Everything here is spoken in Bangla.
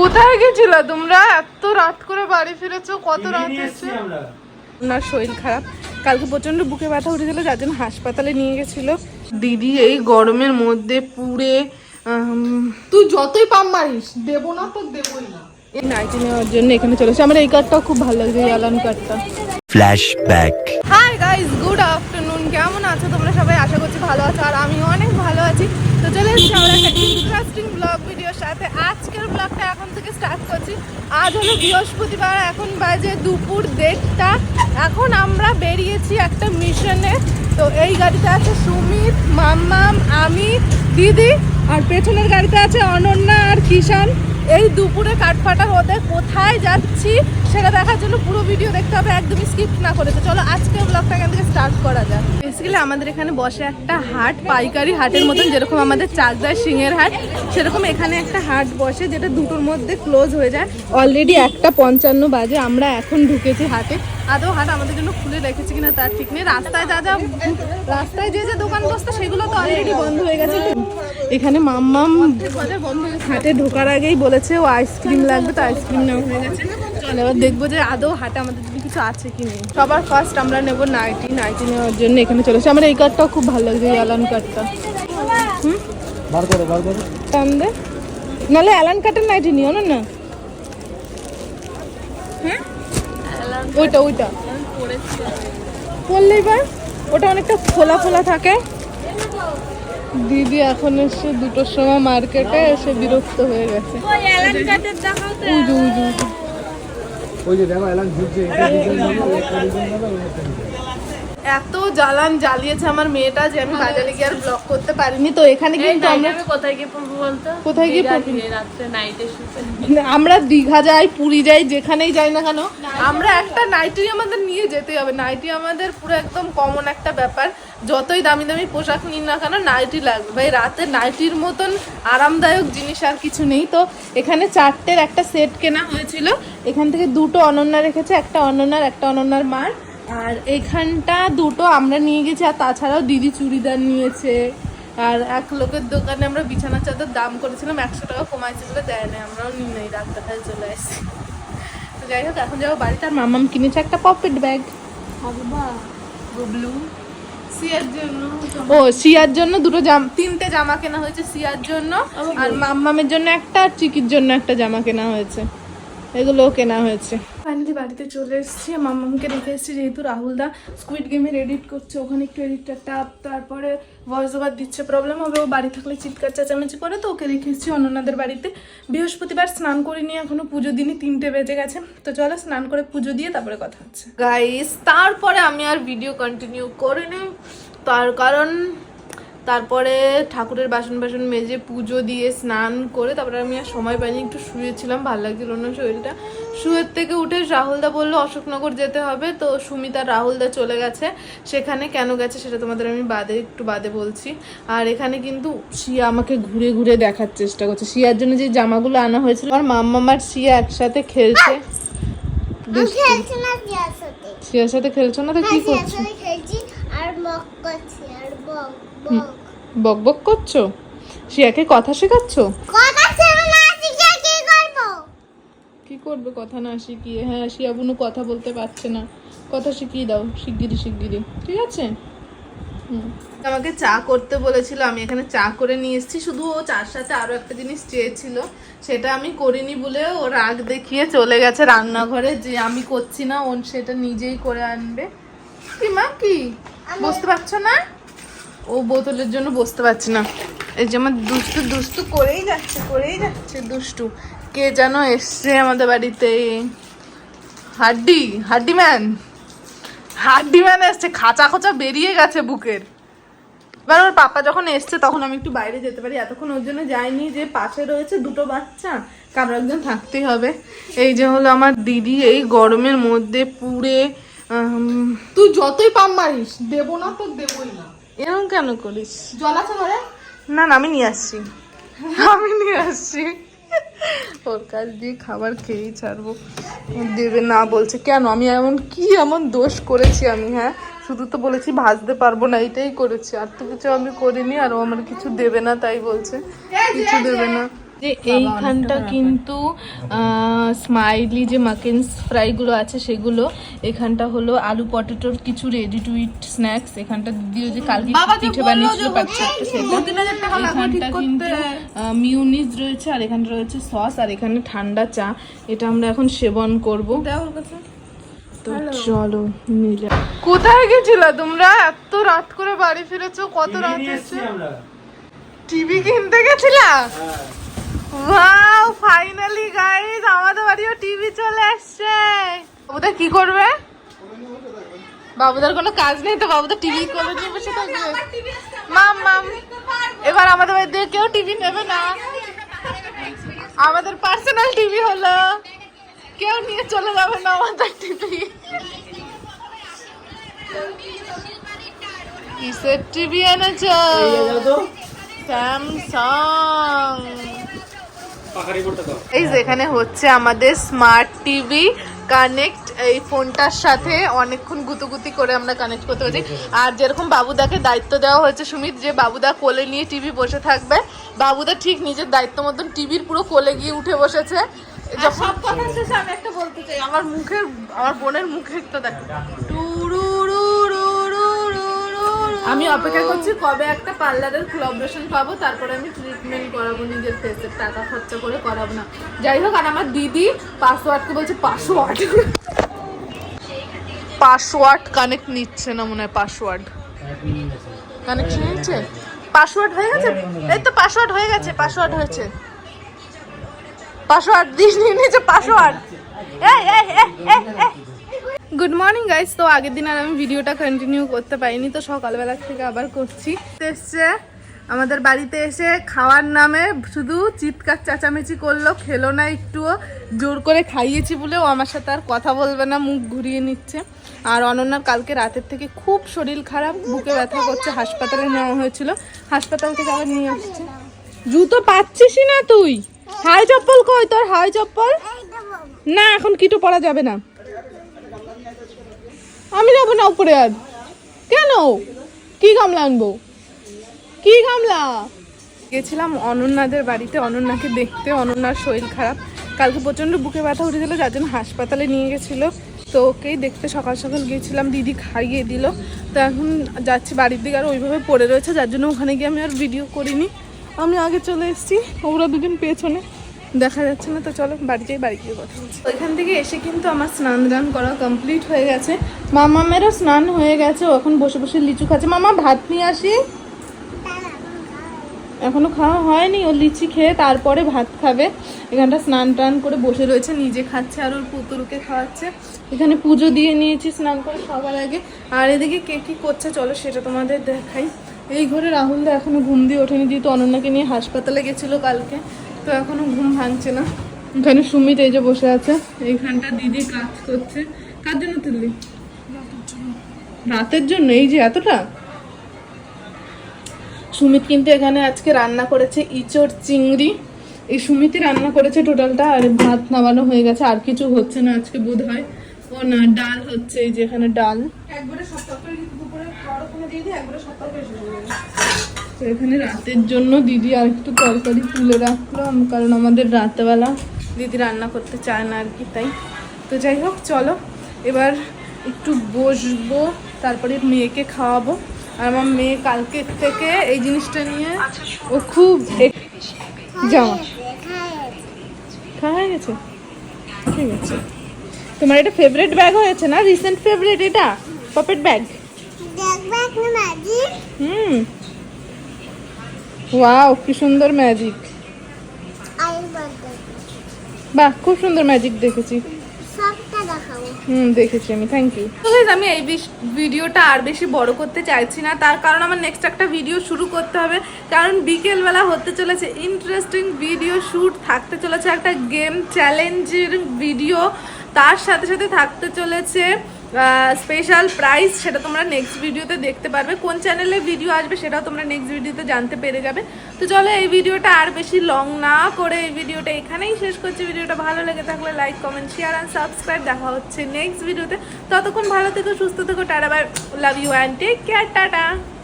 কোথায় গেছিল তোমরা? এত রাত করে বাড়ি ফিরেছো কত রাত হয়েছে? ওনার শরীর খারাপ। কালকে প্রচণ্ড বুকে ব্যথা উঠেছিল যার জন্য হাসপাতালে নিয়ে গেছিল। দিদি এই গরমের মধ্যে পুড়ে তুই যতই পাম মারিস দেবো না তো দেবই না। এই নাইটি নেওয়ার জন্য এখানে চলেছে আমার এই কার্ডটাও খুব ভালো লাগছে এই অ্যালান কার্ডটা Flashback. Hi guys good afternoon কেমন আছো তোমরা সবাই? আশা করছি ভালো আছো আর আমি অনেক ভালো আছি। তো চলে এসেছি আমরা একটা ইন্টারেস্টিং ব্লগ সাথে আজকের ব্লগটা এখন থেকে স্টার্ট করছি। আজ হলো বৃহস্পতিবার, এখন বাজে দুপুর দেড়টা। এখন আমরা বেরিয়েছি একটা মিশনে তো এই গাড়িতে আছে সুমিত, মাম্মাম, আমি, দিদি, আর পেছনের গাড়িতে আছে অনন্যা আর কিষান। এই দুপুরে কাঠফাটা রোদে কোথায় যাচ্ছি সেটা দেখার জন্য পুরো ভিডিও দেখতে হবে, একদমই স্কিপ না করে। তো চলো আজকে ব্লগটা এখান থেকে স্টার্ট করা যাক। বেসিক্যালি আমাদের এখানে বসে একটা হাট, পাইকারি হাটের মতন, যেরকম আমাদের চাকদার সিংহের হাট, সেরকম এখানে একটা হাট বসে, যেটা দুটোর মধ্যে ক্লোজ হয়ে যায়। অলরেডি একটা পঞ্চান্ন বাজে, আমরা এখন ঢুকেছি হাটে। আদৌ হাট আমাদের জন্য খুলে রেখেছে কিনা তার ঠিক নেই। রাস্তায় যা যা রাস্তায় যে যে দোকান বসতো সেগুলো তো অলরেডি বন্ধ হয়ে গেছে। এখানে মাম্মাম হাটে ঢোকার আগেই বলেছে ও আইসক্রিম লাগবে তো আইসক্রিম নেওয়া হয়ে গেছে। চল এবার দেখব যে আদৌ হাটে আমাদের জন্য কিছু আছে কি নেই। সবার ফার্স্ট আমরা নেব নাইটি। নাইটি নেওয়ার জন্য এখানে চলেছে। আমার এই কার্ডটাও খুব ভালো লাগছে এই অ্যালান কার্ডটা হুম? টান দে। নাহলে অ্যালান কার্ডের নাইটি নিও না না। হ্যাঁ ওইটা ওইটা। পড়লেই পার ওটা অনেকটা ফোলা ফোলা থাকে। দিদি এখন এসে দুটোর সময় মার্কেটে এসে বিরক্ত হয়ে গেছে। উজু উজু উজু। ওই যে দেখো এলান ঘুরছে এত জ্বালান জ্বালিয়েছে আমার মেয়েটা যে আমি বাজারে গিয়ে আর ব্লক করতে পারিনি। তো এখানে কিন্তু আমরা কোথায় গিয়ে পড়ব বলতো? কোথায় গিয়ে পড়বি? রাত্রে নাইটে শুতে আমরা দীঘা যাই পুরী যাই যেখানেই যাই না কেন আমরা একটা নাইটি আমাদের নিয়ে যেতে হবে। নাইটি আমাদের পুরো একদম কমন একটা ব্যাপার। যতই দামি দামি পোশাক নিন না কেন নাইটি লাগবে। ভাই রাতে নাইটির মতন আরামদায়ক জিনিস আর কিছু নেই। তো এখানে চারটের একটা সেট কেনা হয়েছিল। এখান থেকে দুটো অনন্যা রেখেছে একটা অনন্যার একটা অনন্যার মার। আর এখানটা দুটো আমরা নিয়ে গেছি আর তাছাড়াও দিদি চুড়িদার নিয়েছে। আর এক লোকের দোকানে আমরা বিছানা চাদর দাম করেছিলাম একশো টাকা কমাইছে বলে দেয় না আমরাও নিই নাই রাত্রেটায় চলে আসছি। তো যাই হোক এখন যাব বাড়িতে আর মামাম কিনেছে একটা পকেট ব্যাগ গুবলু সিয়ার জন্য ও সিয়ার জন্য দুটো জাম তিনটে জামা কেনা হয়েছে সিয়ার জন্য আর মাম্মামের জন্য একটা আর চিকির জন্য একটা জামা কেনা হয়েছে। এগুলোও কেনা হয়েছে। ফাইনালি বাড়িতে চলে এসেছি মাম্মামকে রেখে এসেছি যেহেতু রাহুলদা স্কুইড গেমের এডিট করছে ওখানে একটু এডিটটা টাপ তারপরে ভয়েস ওভার দিচ্ছে প্রবলেম হবে ও বাড়ি থাকলে চিৎকার চেঁচামেচি করে তো ওকে রেখে এসেছি অন্যনাদের বাড়িতে। বৃহস্পতিবার স্নান করিনি এখনও পুজো দিনই তিনটে বেজে গেছে তো চলো স্নান করে পুজো দিয়ে তারপরে কথা হচ্ছে। গাইস তারপরে আমি আর ভিডিও কন্টিনিউ করিনি তার কারণ তারপরে ঠাকুরের বাসন বাসন মেজে পুজো দিয়ে স্নান করে তারপরে আমি আর সময় পাইনি একটু শুয়েছিলাম ভালো লাগছিল না শরীরটা। শুয়ের থেকে উঠে রাহুলদা বলল অশোকনগর যেতে হবে। তো সুমিতা রাহুলদা চলে গেছে। সেখানে কেন গেছে সেটা তোমাদের আমি বাদে একটু বাদে বলছি। আর এখানে কিন্তু শিয়া আমাকে ঘুরে ঘুরে দেখার চেষ্টা করছে। শিয়ার জন্য যে জামাগুলো আনা হয়েছিল আমার মাম্মা আর শিয়া একসাথে খেলছে। শিয়ার সাথে। খেলছো না তো কি হ্যাঁ করছ? আর বক করছি আর বক বক। বক বক করছ? শিয়াকে কথা শেখাচ্ছো? কথা না শিখে কি করব? কি করবে কথা না শিখিয়ে? হ্যাঁ শিয়াবুনু কথা বলতে পারছে না। কথা শিখিয়ে দাও শিগগিরি শিগগিরি ঠিক আছে? হুম। আমাকে চা করতে বলেছিল আমি এখানে চা করে নিয়ে এসেছি। শুধু ও চার সাথে আরও একটা জিনিস চেয়েছিল সেটা আমি করিনি বলে ও রাগ দেখিয়ে চলে গেছে রান্নাঘরে। যে আমি করছি না ও সেটা নিজেই করে আনবে। কি মা কি? বুঝতে পারছ না? ও বোতলের জন্য বসতে পারছি না। এই যে আমার দুষ্টু দুষ্টু করেই যাচ্ছে করেই যাচ্ছে দুষ্টু। কে যেন এসছে আমাদের বাড়িতে। হাড্ডি হাড্ডি ম্যান। হাড্ডি ম্যান এসছে, খাঁচা খোঁচা বেরিয়ে গেছে বুকের। এবার ওর পাপা যখন এসছে, তখন আমি একটু বাইরে যেতে পারি। এতক্ষণ ওর জন্য যাইনি যে পাশে রয়েছে দুটো বাচ্চা, কারও একজন থাকতেই হবে। এই যে হলো আমার দিদি, এই গরমের মধ্যে পুড়ে তুই যতই পাম মারিস, দেবো না তো দেবই না। এরকম কেন করিস? জল আছে ঘরে? না না আমি নিয়ে আসছি। আমি নিয়ে আসছি। ওর কাছ দিয়ে খাবার খেয়েই ছাড়বো। দেবে না বলছে কেন? আমি এমন কি এমন দোষ করেছি আমি হ্যাঁ? শুধু তো বলেছি ভাজতে পারব না এটাই করেছি। আর তো কিছু আমি করিনি আর ও আমার কিছু দেবে না তাই বলছে। কিছু দেবে না। যে এইখানটা কিন্তু স্মাইলি যে মাকেন্স ফ্রাইগুলো আছে সেগুলো এখানটা হলো আলু পটেটোর কিছু রেডি টু ইট স্ন্যাক্স এখানটা দিয়ে যে কালকে পিঠে বানিয়েছিল প্যাকেটটা এখানটা কিন্তু মিউনিস রয়েছে আর এখানে রয়েছে সস আর এখানে ঠান্ডা চা। এটা আমরা এখন সেবন করব। তো চলো মিলে। কোথায় গেছিল তোমরা? এত রাত করে বাড়ি ফিরেছো কত রাত হয়েছে? টিভি কিনতে গেছিলা? ওয়াও ফাইনালি গাইস আমাদের বাড়িও টিভি চলে আসছে। বাবুদা কি করবে? বাবুদার কোনো কাজ নেই তো বাবুদা টিভি করে নিয়ে বসে থাকবে। মাম মাম এবার আমাদের বাড়িতে কেউ টিভি নেবে না। আমাদের পার্সোনাল টিভি হলো। কেউ নিয়ে চলে যাবে না আমাদের টিভি কিসের টিভি এনেছো? স্যামসাং এই যে এখানে হচ্ছে আমাদের স্মার্ট টিভি কানেক্ট এই ফোনটার সাথে অনেকক্ষণ গুতুগুতি করে আমরা কানেক্ট করতে পারছি। আর যেরকম বাবুদাকে দায়িত্ব দেওয়া হয়েছে সুমিত যে বাবুদা কোলে নিয়ে টিভি বসে থাকবে বাবুদা ঠিক নিজের দায়িত্ব মতন টিভির পুরো কোলে গিয়ে উঠে বসেছে। সব কথা শেষে আমি একটা বলতে চাই আমার মুখের আমার বোনের মুখের তো দেখ আমি অপেক্ষা করছি কবে একটা পার্লারের কোলাবোরেশন পাবো, তারপরে আমি ট্রিটমেন্ট করাবো নিজের ফেসের টাকা খরচা করে করাবো না। যাই হোক, আর আমার দিদি পাসওয়ার্ডকে বলছে পাসওয়ার্ড পাসওয়ার্ড কানেক্ট নিচ্ছে না মনে হয় পাসওয়ার্ড কানেকশন নিচ্ছে পাসওয়ার্ড হয়ে গেছে? এই তো পাসওয়ার্ড হয়ে গেছে পাসওয়ার্ড হয়েছে। পাসওয়ার্ড দিস নিয়ে নিয়েছে পাসওয়ার্ড এই এই এই এই গুড মর্নিং গাইস তো আগের দিন আর আমি ভিডিওটা কন্টিনিউ করতে পারিনি, তো সকালবেলা থেকে আবার করছি। এসছে আমাদের বাড়িতে এসে খাওয়ার নামে শুধু চিৎকার চেঁচামেচি করল, খেলো না একটুও, জোর করে খাইয়েছি বলেও আমার সাথে আর কথা বলবে না, মুখ ঘুরিয়ে নিচ্ছে। আর অনন্যার কালকে রাতের থেকে খুব শরীর খারাপ, বুকে ব্যথা করছে, হাসপাতালে নেওয়া হয়েছিল। হাসপাতাল থেকে আবার নিয়ে আসছে জুতো পাচ্ছিসই না তুই? হাই চপ্পল কই তোর? হাই চপ্পল? না, এখন কিটো পরা যাবে না। আমি যাব না উপরে আর কেন? কি গামলা আনব? কি গামলা? গেছিলাম অনন্যাদের বাড়িতে, অনন্যাকে দেখতে, অনন্যার শরীর খারাপ। কালকে প্রচণ্ড বুকে ব্যথা উঠেছিল, যার জন্য হাসপাতালে নিয়ে গেছিল। তো ওকেই দেখতে সকাল সকাল গিয়েছিলাম দিদি খাইয়ে দিল। তো এখন যাচ্ছি বাড়ির দিকে, আর ওইভাবে পড়ে রয়েছে, যার জন্য ওখানে গিয়ে আমি আর ভিডিও করিনি। আমি আগে চলে এসেছি, ওরা দুজন পেছনে। দেখা যাচ্ছে না, তো চলো বাড়ি যাই, বাড়ি গিয়ে কথা বলছি ওইখান থেকে এসে কিন্তু আমার স্নান দান করা কমপ্লিট হয়ে গেছে। মামা মামামেরও স্নান হয়ে গেছে, ও এখন বসে বসে লিচু খাচ্ছে। মামা, ভাত নিয়ে আসি? এখনও খাওয়া হয়নি, ও লিচি খেয়ে তারপরে ভাত খাবে। এখানটা স্নান টান করে বসে রয়েছে, নিজে খাচ্ছে আর ওর পুতুলকে খাওয়াচ্ছে। এখানে পুজো দিয়ে নিয়েছি স্নান করে সবার আগে। আর এদিকে কে কি করছে, চলো সেটা তোমাদের দেখাই। এই ঘরে রাহুল দা এখনও ঘুম দিয়ে ওঠেনি, যেহেতু অনন্যাকে নিয়ে হাসপাতালে গেছিল কালকে। তো এখনও ঘুম ভাঙছে না। এখানে সুমিত এই যে বসে আছে। এইখানটা দিদি কাজ করছে। কার জন্য তুললি? রাতের জন্য? এই যে এতটা? সুমিত কিন্তু এখানে আজকে রান্না করেছে ইচড় চিংড়ি। এই সুমিতই রান্না করেছে টোটালটা, আর ভাত নামানো হয়ে গেছে। আর কিছু হচ্ছে না আজকে বোধ হয় ও না, ডাল হচ্ছে এই যে এখানে ডাল। একবারে সপ্তাহ করে দিয়ে দিই একবারে সপ্তাহ করে। তো এখানে রাতের জন্য দিদি আর একটু তরকারি তুলে রাখল কারণ আমাদের রাতেবেলা দিদি রান্না করতে চায় না আর কি তাই। তো যাই হোক চলো। এবার একটু বসবো তারপরে মেয়েকে খাওয়াবো। আর আমার মেয়ে কালকে থেকে এই জিনিসটা নিয়ে ও খুব জামা খাওয়া হয়ে গেছে? ঠিক আছে। তোমার এটা ফেভারিট ব্যাগ হয়েছে না? রিসেন্ট ফেভারিট এটা? Pocket bag hmm. ওয়াও কি সুন্দর ম্যাজিক বাহ, খুব সুন্দর ম্যাজিক দেখেছি। হুম, দেখেছি আমি থ্যাংক ইউ আমি এই ভিডিওটা আর বেশি বড় করতে চাইছি না। তার কারণ আমার নেক্সট একটা ভিডিও শুরু করতে হবে। কারণ বিকেলবেলা হতে চলেছে ইন্টারেস্টিং ভিডিও শ্যুট থাকতে চলেছে একটা গেম চ্যালেঞ্জের ভিডিও তার সাথে সাথে থাকতে চলেছে স্পেশাল প্রাইস সেটা তোমরা নেক্সট ভিডিওতে দেখতে পারবে। কোন চ্যানেলে ভিডিও আসবে সেটাও তোমরা নেক্সট ভিডিওতে জানতে পেরে যাবে। তো চলো এই ভিডিওটা আর বেশি লং না করে এই ভিডিওটা এখানেই শেষ করছি। ভিডিওটা ভালো লেগে থাকলে like comment share and subscribe দেখা হচ্ছে নেক্সট ভিডিওতে ততক্ষণ ভালো থেকো, সুস্থ থেকো, tata bye love you and take care tata.